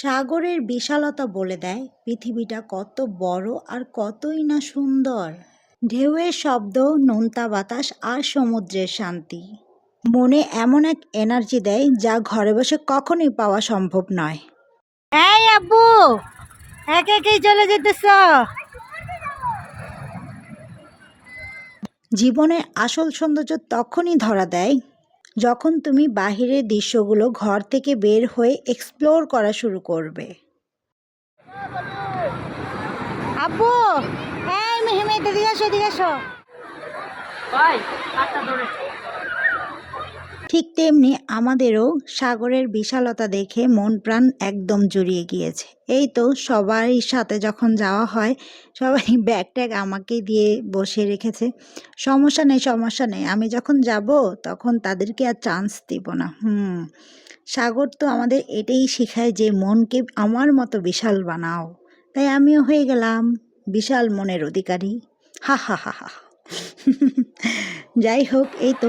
সাগরের বিশালতা বলে দেয় পৃথিবীটা কত বড় আর কতই না সুন্দর। ঢেউয়ের শব্দ নোনতা বাতাস আর সমুদ্রের শান্তি। মনে এমন এক এনার্জি দেয় যা ঘরে বসে কখনোই পাওয়া সম্ভব নয়। এই আব্বু একে একেই চলে যেতেছ। জীবনের আসল সৌন্দর্য তখনই ধরা দেয় যখন তুমি বাহিরের দৃশ্যগুলো ঘর থেকে বের হয়ে এক্সপ্লোর করা শুরু করবে। আব্বু এই মেহেমে এদিকে আসো এদিকে আসো। ঠিক তেমনি আমাদেরও সাগরের বিশালতা দেখে মন প্রাণ একদম জুড়িয়ে গিয়েছে এই তো সবাই সাথে যখন যাওয়া হয় সবাই ব্যাগ ট্যাগ আমাকে দিয়ে বসিয়ে রেখেছে সমস্যা নেই সমস্যা নেই আমি যখন যাব তখন তাদেরকে আর চান্স দিব না হুম সাগর তো আমাদের এটাই শেখায় যে মনকে আমার মতো বিশাল বানাও তাই আমিও হয়ে গেলাম বিশাল মনের অধিকারী হা হা হা হা যাই হোক এই তো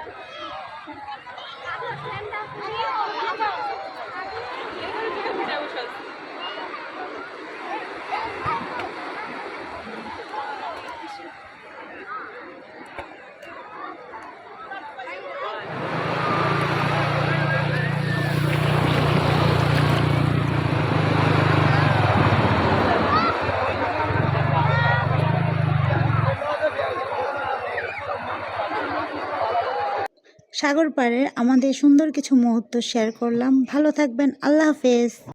সাগর পাড়ের আমাদের সুন্দর কিছু মুহূর্ত শেয়ার করলাম। ভালো থাকবেন। আল্লাহ হাফেজ।